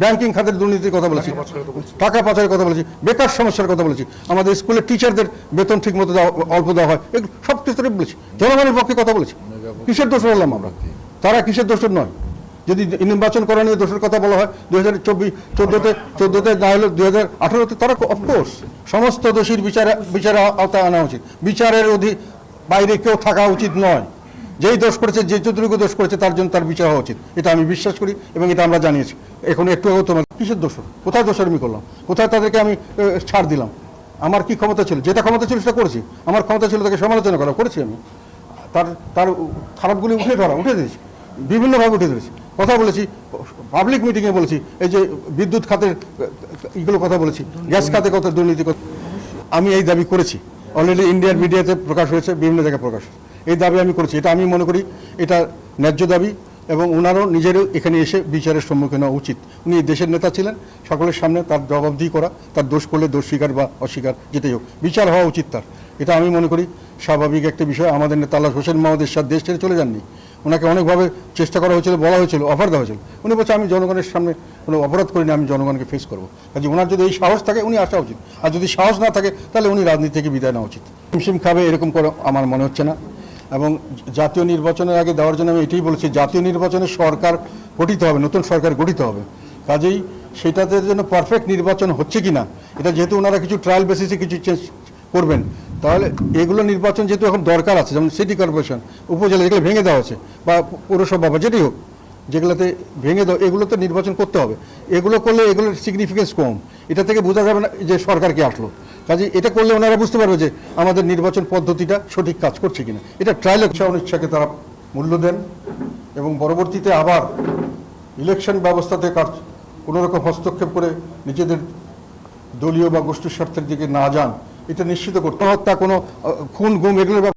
Banking খাতের দুর্নীতির কথা বলেছি। টাকা পাচারের কথা বলেছি। বেকার সমস্যার কথা বলেছি। আমাদের স্কুলের টিচারদের বেতন ঠিক মতো অল্প দেওয়া হয়। এগুলো সব ক্ষেত্রে বলেছি। জনগণের পক্ষে কথা বলেছি। কিসের দোষ হলাম আমরা? তারা কিসের দোষের নয়? যদি নির্বাচন করা নিয়ে দোষের কথা বলা হয় দুই হাজার চব্বিশ চোদ্দোতে চোদ্দোতে না হলে দুই হাজার আঠারোতে তারা অফকোর্স সমস্ত দোষীর বিচার বিচার আওতায় আনা উচিত। বিচারের অধি বাইরে কেউ থাকা উচিত নয়। যেই দোষ করেছে, যে যতটুকু দোষ করেছে, তার জন্য তার বিচার হওয়া উচিত। এটা আমি বিশ্বাস করি এবং এটা আমরা জানিয়েছি। এখন একটু আগেও তোমার কিসের দোষ কোথায় দোষ আমি করলাম? কোথায় তাদেরকে আমি ছাড় দিলাম? আমার কি ক্ষমতা ছিল? যেটা ক্ষমতা ছিল সেটা করেছি। আমার ক্ষমতা ছিল তাকে সমালোচনা করা, করেছি আমি। তার তার খারাপগুলি উঠে ধরা, উঠে দিয়েছি। বিভিন্নভাবে উঠে দিয়েছি কথা বলেছি পাবলিক মিটিংয়ে বলেছি, এই যে বিদ্যুৎ খাতের এগুলো কথা বলেছি, গ্যাস খাতে কথা দুর্নীতি কথা আমি এই দাবি করেছি। অলরেডি ইন্ডিয়ান মিডিয়াতে প্রকাশ হয়েছে, বিভিন্ন জায়গায় প্রকাশ হয়েছে। এই দাবি আমি করেছি। এটা আমি মনে করি, এটা ন্যায্য দাবি এবং ওনারও নিজেরও এখানে এসে বিচারের সম্মুখীন হওয়া উচিত। উনি দেশের নেতা ছিলেন, সকলের সামনে তার জবাবদিহি করা, তার দোষ করলে দোষ স্বীকার বা অস্বীকার যেটাই হোক। বিচার হওয়া উচিত তার। এটা আমি মনে করি স্বাভাবিক একটা বিষয়। আমাদের নেতা আল্লাহ হোসেন মাহমুদের সাথে দেশ ছেড়ে চলে যাননি। ওনাকে অনেকভাবে চেষ্টা করা হয়েছিল, বলা হয়েছিল, অফার দেওয়া হয়েছিল। উনি বলছে, আমি জনগণের সামনে কোনো অপরাধ করিনি, আমি জনগণকে ফেস করব। কাজে ওনার যদি এই সাহস থাকে, উনি আসা উচিত। আর যদি সাহস না থাকে, তাহলে উনি রাজনীতি থেকে বিদায় নেওয়া উচিত। হিমশিম খাবে এরকম করে আমার মনে হচ্ছে না। এবং জাতীয় নির্বাচনের আগে দেওয়ার জন্য আমি এটাই বলেছি, জাতীয় নির্বাচনে সরকার গঠিত হবে, নতুন সরকার গঠিত হবে। কাজেই সেটাতে জন্য পারফেক্ট নির্বাচন হচ্ছে কি না এটা যেহেতু ওনারা কিছু ট্রায়াল বেসিসে কিছু চেঞ্জ করবেন, তাহলে এগুলো নির্বাচন যেহেতু এখন দরকার আছে, যেমন সিটি কর্পোরেশন উপজেলা যেগুলো ভেঙে দেওয়া হচ্ছে বা পৌরসভা বা যেটাই হোক, যেগুলোতে ভেঙে দাও এগুলো তো নির্বাচন করতে হবে। এগুলো করলে এগুলোর সিগনিফিকেন্স কম। এটা থেকে বোঝা যাবে না যে সরকার কি আসলো। কাজে এটা করলে ওনারা বুঝতে পারবে যে আমাদের নির্বাচন পদ্ধতিটা সঠিক কাজ করছে কিনা। এটা ট্রায়াল অনিচ্ছাকে তারা মূল্য দেন এবং পরবর্তীতে আবার ইলেকশন ব্যবস্থাতে কাজ কোনোরকম হস্তক্ষেপ করে নিজেদের দলীয় বা গোষ্ঠীর স্বার্থের দিকে না যান, এটা নিশ্চিত করতে হত্যা কোনো খুন, গুম ব্যাপারে